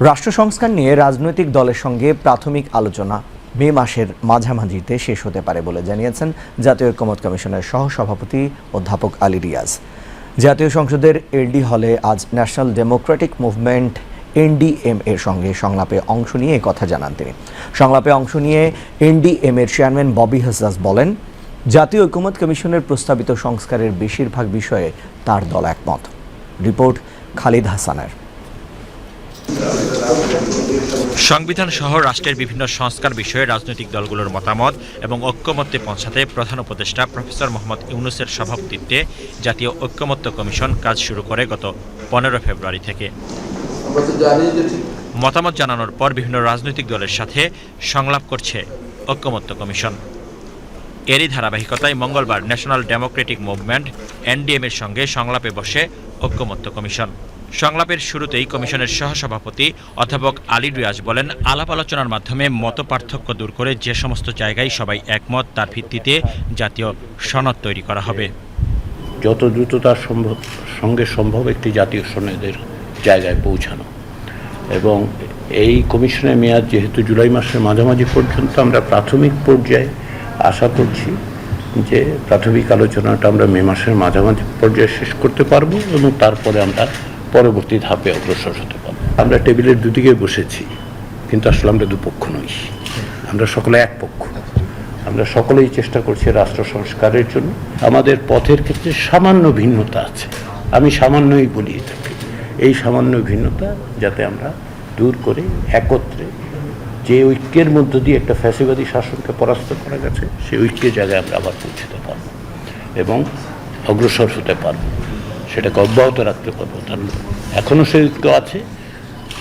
রাষ্ট্র সংস্কার নিয়ে রাজনৈতিক দলের সঙ্গে প্রাথমিক আলোচনা মে মাসের মাঝামাঝিতে শেষ হতে পারে বলে জানিয়েছেন জাতীয় ঐক্যমত কমিশনের সহসভাপতি অধ্যাপক আলী রিয়াজ। জাতীয় সংসদের এলডি হলে আজ ন্যাশনাল ডেমোক্রেটিক মুভমেন্ট এনডিএম এর সঙ্গে সংলাপে অংশ নিয়ে কথা জানান তিনি। সংলাপে অংশ নিয়ে এনডিএম এর চেয়ারম্যান ববি হাসাস বলেন, জাতীয় ঐক্যমত কমিশনের প্রস্তাবিত সংস্কারের বেশিরভাগ বিষয়ে তার দল একমত। রিপোর্ট খালিদ হাসানের। সংবিধান সহ রাষ্ট্রের বিভিন্ন সংস্কার বিষয়ে রাজনৈতিক দলগুলোর মতামত এবং ঐক্যমত্যে পৌঁছাতে প্রধান উপদেষ্টা প্রফেসর মোহাম্মদ ইউনুসের সভাপতিত্বে জাতীয় ঐক্যমত্য কমিশন কাজ শুরু করে গত পনেরো ফেব্রুয়ারি থেকে। মতামত জানানোর পর বিভিন্ন রাজনৈতিক দলের সাথে সংলাপ করছে ঐক্যমত্য কমিশন। এরই ধারাবাহিকতায় মঙ্গলবার ন্যাশনাল ডেমোক্রেটিক মুভমেন্ট এনডিএম এর সঙ্গে সংলাপে বসে ঐক্যমত্য কমিশন। সংলাপের শুরুতেই কমিশনের সহসভাপতি অধ্যাপক আলী রিয়াজ বলেন, আলাপ আলোচনার মাধ্যমে মত পার্থক্য দূর করে যে সমস্ত জায়গায় সবাই একমত তার ভিত্তিতে জাতীয় সনদ তৈরি করা হবে। যত দ্রুত তার সম্ভব সঙ্গে সম্ভব একটি জাতীয় সনদের জায়গায় পৌঁছানো। এবং এই কমিশনের মেয়াদ যেহেতু জুলাই মাসের মাঝামাঝি পর্যন্ত আমরা প্রাথমিক পর্যায়ে আশা করছি যে প্রাথমিক আলোচনাটা আমরা মে মাসের মাঝামাঝি পর্যায়ে শেষ করতে পারব এবং তারপরে আমরা পরবর্তী ধাপে অগ্রসর হতে পারব। আমরা টেবিলের দুদিকে বসেছি, কিন্তু আসলে আমরা দুপক্ষ নই। আমরা সকলে এক পক্ষ। আমরা সকলেই চেষ্টা করছি রাষ্ট্র সংস্কারের জন্য। আমাদের পথের ক্ষেত্রে সামান্য ভিন্নতা আছে। আমি সামান্যই বলি থাকি এই সামান্য ভিন্নতা যাতে আমরা দূর করে, একত্রে যে ঐক্যের মধ্য দিয়ে একটা ফ্যাসিবাদী শাসনকে পরাস্ত করা গেছে, সেই ঐক্যের জায়গায় আমরা আবার পৌঁছতে পারব এবং অগ্রসর হতে পারব। সেটাকে অব্যাহত রাখতে পারব। তার এখনও সেই ঐক্য আছে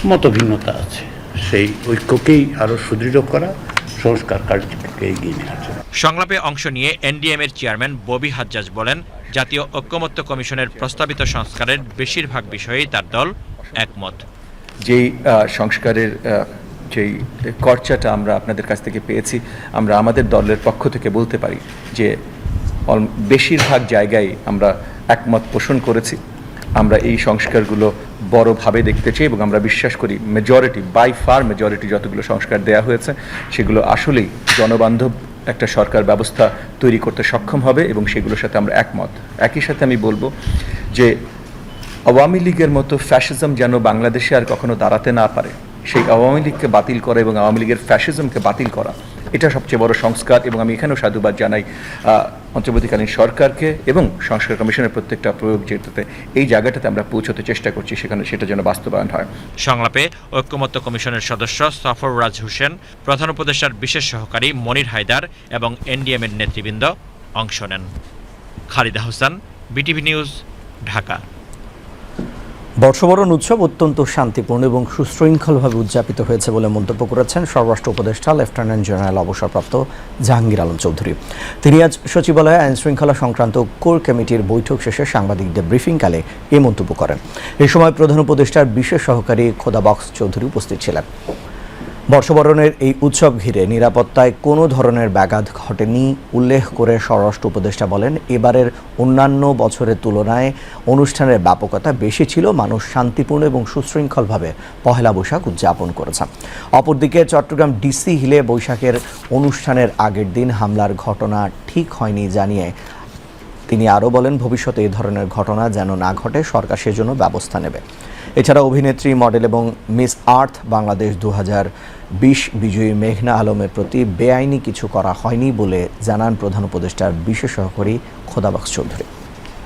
মত ভিন্নতা আছে। সেই ঐক্যকেই আরও সুদৃঢ় করা সংস্কার কার্যক্রমকে এগিয়ে নেওয়ার জন্য সংলাপে অংশ নিয়ে এনডিএম এর চেয়ারম্যান ববি হাজ্জাজ বলেন জাতীয় ঐক্যমত্য কমিশনের প্রস্তাবিত সংস্কারের বেশিরভাগ বিষয়েই তার দল একমত। যেই সংস্কারের যেই খরচাটা আমরা আপনাদের কাছ থেকে পেয়েছি আমরা আমাদের দলের পক্ষ থেকে বলতে পারি যে বেশিরভাগ জায়গায় আমরা একমত পোষণ করেছি। আমরা এই সংস্কারগুলো বড়ভাবে দেখতে চাই এবং আমরা বিশ্বাস করি মেজরিটি বাই ফার মেজরিটি যতগুলো সংস্কার দেওয়া হয়েছে, সেগুলো আসলেই জনবান্ধব একটা সরকার ব্যবস্থা তৈরি করতে সক্ষম হবে এবং সেগুলোর সাথে আমরা একমত। একই সাথে আমি বলব যে আওয়ামী লীগের মতো ফ্যাসিজম যেন বাংলাদেশে আর কখনো দাঁড়াতে না পারে, সেই আওয়ামী লীগকে বাতিল করা এবং আওয়ামী লীগের ফ্যাসিজমকে বাতিল করা, এটা সবচেয়ে বড় সংস্কার এবং আমি এখানেও সাধুবাদ জানাই অন্তর্বর্তীকালীন সরকারকে এবং সংস্কার কমিশনের প্রত্যেকটা প্রয়োগ যেটাতে এই জায়গাটাতে আমরা পৌঁছতে চেষ্টা করছি, সেখানে সেটা যেন বাস্তবায়ন হয়। সংলাপে ঐক্যমত্য কমিশনের সদস্য সফররাজ হোসেন, প্রধান উপদেষ্টার বিশেষ সহকারী মনির হায়দার এবং এনডিএমের নেতৃবৃন্দ অংশ নেন। Khalida Hossain, BTV news, Dhaka. বর্ষবরণ উৎসব অত্যন্ত শান্তিপূর্ণ এবং সুশৃঙ্খলভাবে উদযাপিত হয়েছে বলে মন্তব্য করেছেন স্বরাষ্ট্র উপদেষ্টা, লেফটেন্যান্ট জেনারেল অবসরপ্রাপ্ত জাহাঙ্গীর আলম চৌধুরী। তিনি আজ সচিবালয়ে আইন শৃঙ্খলা সংক্রান্ত কোর কমিটির বৈঠক শেষে সাংবাদিকদের ব্রিফিংকালে এ মন্তব্য করেন। এ সময় প্রধান উপদেষ্টার বিশেষ সহকারী খোদাবক্স চৌধুরী উপস্থিত ছিলেন। বর্ষবরণের এই উৎসব ঘিরে নিরাপত্তায় কোনো ধরনের ব্যাঘাত ঘটেনি, উল্লেখ করে স্বরাষ্ট্র উপদেষ্টা বলেন, এবারের অন্যান্য বছরের তুলনায় অনুষ্ঠানের ব্যাপকতা বেশি ছিল, মানুষ শান্তিপূর্ণ এবং সুশৃঙ্খলভাবে পহেলা বৈশাখ উদযাপন করেছে অপরদিকে চট্টগ্রাম ডিসি হিলে বৈশাখের অনুষ্ঠানের আগের দিন হামলার ঘটনা ঠিক হয়নি জানিয়ে তিনি আরও বলেন, ভবিষ্যতে এই ধরনের ঘটনা যেন না ঘটে, সরকার সেজন্য ব্যবস্থা নেবে। এছাড়া অভিনেত্রী, মডেল এবং মিস আর্থ বাংলাদেশ দু বিশ বিজয়ী মেঘনা আলমের প্রতি বেআইনি কিছু করা হয়নি বলে জানান প্রধান উপদেষ্টার বিশেষ সহকারী খোদাবাক্স চৌধুরী।